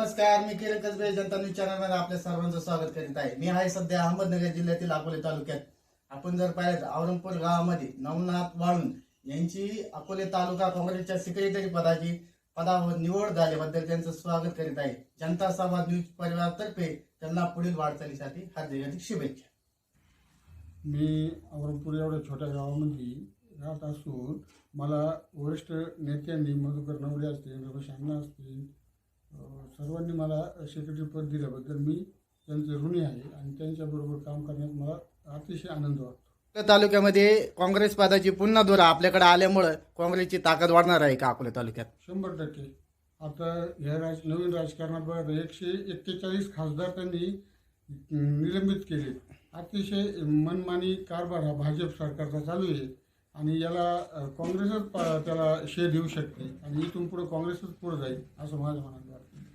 नमस्कार मी किरण कसबे जनता न्यूज चॅनलमध्ये आपल्या सर्वांचं स्वागत करीत आहे. मी आहे सध्या अहमदनगर जिल्ह्यातील अकोले तालुक्यात. आपण जर पाहिलं औरंगपूर गावामध्ये नवनाथ वाळून यांची अकोले तालुका काँग्रेसच्या सेक्रेटरी पदाची पदावर निवड झाल्याबद्दल त्यांचं स्वागत करीत आहे. जनता संवाद न्यूज परिवारातर्फे त्यांना पुढील वाटचालीसाठी हार्दिक हार्दिक शुभेच्छा. मी औरंगपूर एवढ्या छोट्या गावामध्ये राहत असून मला वरिष्ठ नेत्यांनी मधुकर नवले असतील रमेश अण्णा असतील सर्वांनी मला सेक्रेटरी पद दिल्याबद्दल मी त्यांचे ऋणी आहे आणि त्यांच्याबरोबर काम करण्यात मला अतिशय आनंद वाटतो. अकोले तालुक्यामध्ये काँग्रेस पदाची पुन्हा दोरा आपल्याकडे आल्यामुळे काँग्रेसची ताकद वाढणार आहे का अकोले तालुक्यात? शंभर टक्के. आता ह्या राज नवीन तर एकशे एक्केचाळीस खासदार त्यांनी निलंबित केले. अतिशय मनमानी कारभार हा भाजप सरकारचा चालू आहे. आणि याला काँग्रेसच पा- त्याला शे देऊ शकते. आणि इथून पुढे काँग्रेसच पुढे जाईल असं माझं मनात वाटतं.